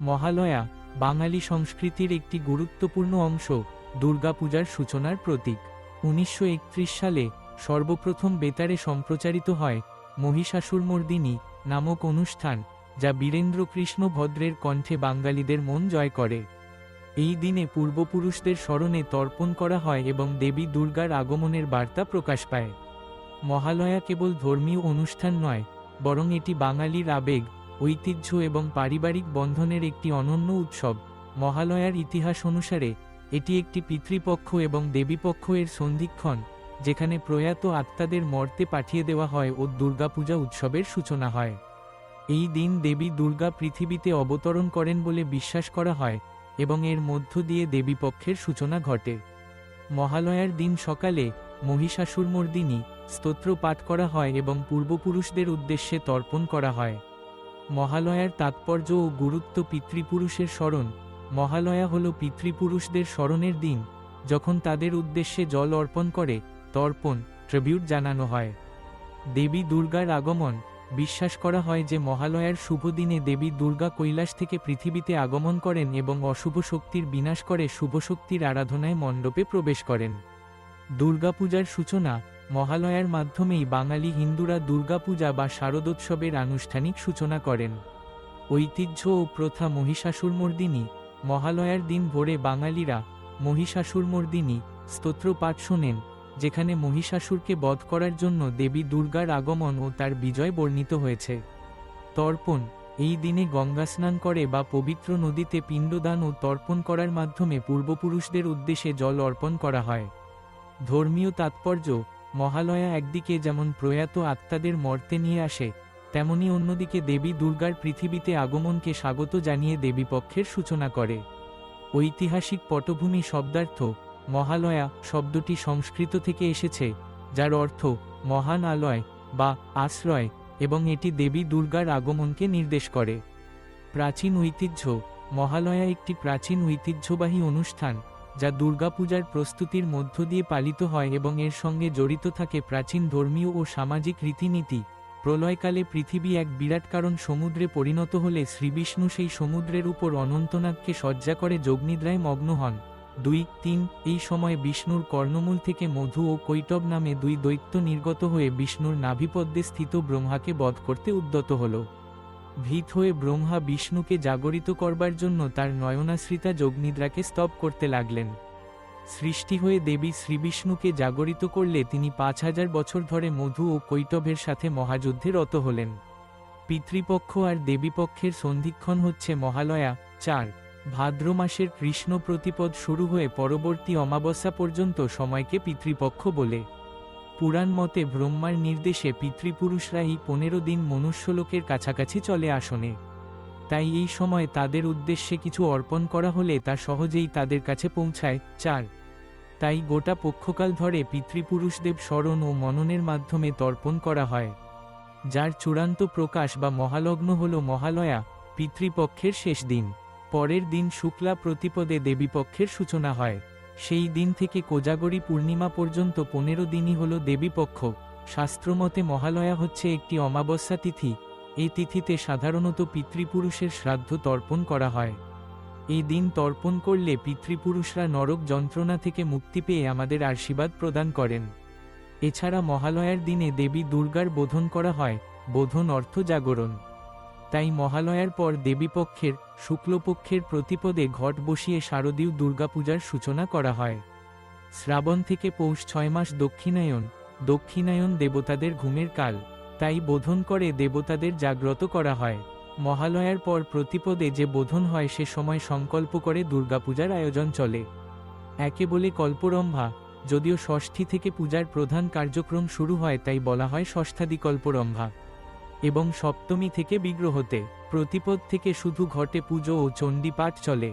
মহালয়া, বাঙালি সংস্কৃতির একটি গুরুত্বপূর্ণ অংশ, দুর্গাপূজার সূচনার প্রতীক। উনিশশো একত্রিশ সালে সর্বপ্রথম বেতারে সম্প্রচারিত হয় মহিষাসুরমর্দিনী নামক অনুষ্ঠান, যা বীরেন্দ্র কৃষ্ণ ভদ্রের কণ্ঠে বাঙালিদের মন জয় করে। এই দিনে পূর্বপুরুষদের স্মরণে তর্পণ করা হয় এবং দেবী দুর্গার আগমনের বার্তা প্রকাশ পায়। মহালয়া কেবল ধর্মীয় অনুষ্ঠান নয়, বরং এটি বাঙালির আবেগ ঐতিহ্য এবং পারিবারিক বন্ধনের একটি অনন্য উৎসব। মহালয়ার ইতিহাস অনুসারে, এটি একটি পিতৃপক্ষ এবং দেবীপক্ষ এর সন্ধিক্ষণ, যেখানে প্রয়াত আত্মাদের মর্তে পাঠিয়ে দেওয়া হয় ও দুর্গাপূজা উৎসবের সূচনা হয়। এই দিন দেবী দুর্গা পৃথিবীতে অবতরণ করেন বলে বিশ্বাস করা হয় এবং এর মধ্য দিয়ে দেবীপক্ষের সূচনা ঘটে। মহালয়ার দিন সকালে মহিষাসুরমর্দিনী স্তোত্র পাঠ করা হয় এবং পূর্বপুরুষদের উদ্দেশ্যে তর্পণ করা হয়। মহালয়ার তাৎপর্য ও গুরুত্ব পিতৃপুরুষের স্মরণ। মহালয়া হল পিতৃপুরুষদের স্মরণের দিন, যখন তাদের উদ্দেশ্যে জল অর্পণ করে, তর্পণ, ট্রিবিউট জানানো হয়। দেবী দুর্গার আগমন, বিশ্বাস করা হয় যে মহালয়ার শুভ দিনে দেবী দুর্গা কৈলাস থেকে পৃথিবীতে আগমন করেন এবং অশুভ শক্তির বিনাশ করে শুভ শক্তির আরাধনায় মণ্ডপে প্রবেশ করেন। দুর্গাপূজার সূচনা মহালয়ার মাধ্যমেই বাঙালি হিন্দুরা দুর্গাপূজা বা শারদোৎসবের আনুষ্ঠানিক সূচনা করেন। ঐতিহ্য ও প্রথা মহিষাসুরমর্দিনী মহালয়ার দিন ভোরে বাঙালিরা মহিষাসুরমর্দিনী স্তোত্র পাঠ শোনেন, যেখানে মহিষাসুরকে বধ করার জন্য দেবী দুর্গার আগমন ও তার বিজয় বর্ণিত হয়েছে। তর্পণ, এই দিনে গঙ্গা স্নান করে বা পবিত্র নদীতে পিণ্ডদান ও তর্পণ করার মাধ্যমে পূর্বপুরুষদের উদ্দেশ্যে জল অর্পণ করা হয়। ধর্মীয় তাৎপর্য মহালয়া একদিকে যেমন প্রয়াত আত্মাদের মর্তে নিয়ে আসে, তেমনি অন্যদিকে দেবী দুর্গার পৃথিবীতে আগমনকে স্বাগত জানিয়ে দেবীপক্ষের সূচনা করে। ঐতিহাসিক পটভূমি শব্দার্থ, মহালয়া শব্দটি সংস্কৃত থেকে এসেছে, যার অর্থ মহান আলয় বা আশ্রয়, এবং এটি দেবী দুর্গার আগমনকে নির্দেশ করে। প্রাচীন ঐতিহ্য, মহালয়া একটি প্রাচীন ঐতিহ্যবাহী অনুষ্ঠান। যা দুর্গাপূজার প্রস্তুতির মধ্য দিয়ে পালিত হয় এবং এর সঙ্গে জড়িত থাকে প্রাচীন ধর্মীয় ও সামাজিক রীতিনীতি। প্রলয়কালে পৃথিবী এক বিরাট কারণ সমুদ্রে পরিণত হলে শ্রীবিষ্ণু সেই সমুদ্রের উপর অনন্তনাগকে সজ্জা করে যোগনিদ্রায় মগ্ন হন। দুই, তিন, এই সময় বিষ্ণুর কর্ণমূল থেকে মধু ও কৈটব নামে দুই দৈত্য নির্গত হয়ে বিষ্ণুর নাভিপদ্মে স্থিত ব্রহ্মাকে বধ করতে উদ্যত হল। ভীত হয়ে ব্রহ্মা বিষ্ণুকে জাগরিত করবার জন্য তার নয়নাশ্রিতা যোগনিদ্রাকে স্তব করতে লাগলেন। সৃষ্টি হয়ে দেবী শ্রীবিষ্ণুকে জাগরিত করলে তিনি পাঁচ হাজার বছর ধরে মধু ও কৈটভের সাথে মহাযুদ্ধে রত হলেন। পিতৃপক্ষ আর দেবীপক্ষের সন্ধিক্ষণ হচ্ছে মহালয়া, চার। ভাদ্র মাসের কৃষ্ণ প্রতিপদ শুরু হয়ে পরবর্তী অমাবস্যা পর্যন্ত সময়কে পিতৃপক্ষ বলে। পুরাণ মতে ব্রহ্মার নির্দেশে পিতৃপুরুষরা এই পনেরো দিন মনুষ্যলোকের কাছাকাছি চলে আসনে। তাই এই সময় তাদের উদ্দেশ্যে কিছু অর্পণ করা হলে তা সহজেই তাদের কাছে পৌঁছায়। চার। তাই গোটা পক্ষকাল ধরে পিতৃপুরুষদেব স্মরণ ও মননের মাধ্যমে তর্পণ করা হয়। যার চূড়ান্ত প্রকাশ বা মহালগ্ন হল মহালয়া, পিতৃপক্ষের শেষ দিন। পরের দিন শুক্লা প্রতিপদে দেবীপক্ষের সূচনা হয়। সেই দিন থেকে কোজাগরী পূর্ণিমা পর্যন্ত পনেরো দিনই হল দেবীপক্ষ। শাস্ত্রমতে মহালয়া হচ্ছে একটি অমাবস্যা তিথি। এই তিথিতে সাধারণত পিতৃপুরুষের শ্রাদ্ধ তর্পণ করা হয়। এই দিন তর্পণ করলে পিতৃপুরুষরা নরক যন্ত্রণা থেকে মুক্তি পেয়ে আমাদের আশীর্বাদ প্রদান করেন। এছাড়া মহালয়ার দিনে দেবী দুর্গার বোধন করা হয়। বোধন অর্থ জাগরণ। তাই মহালয়ার পর দেবীপক্ষের শুক্লপক্ষের প্রতিপদে ঘট বসিয়ে শারদীয় দুর্গাপূজার সূচনা করা হয়। শ্রাবণ থেকে পৌষ ছয় মাস দক্ষিণায়ন দক্ষিণায়ন দেবতাদের ঘুমের কাল, তাই বোধন করে দেবতাদের জাগ্রত করা হয়। মহালয়ার পর প্রতিপদে যে বোধন হয় সে সময় সংকল্প করে দুর্গাপূজার আয়োজন চলে। একে বলে কল্পরম্ভা, যদিও ষষ্ঠী থেকে পূজার প্রধান কার্যক্রম শুরু হয় তাই বলা হয় ষষ্ঠাদি কল্পরম্ভা। এবং সপ্তমী থেকে বিগ্রহতে প্রতিপদ থেকে শুধু ঘটে পুজো ও চণ্ডীপাঠ চলে।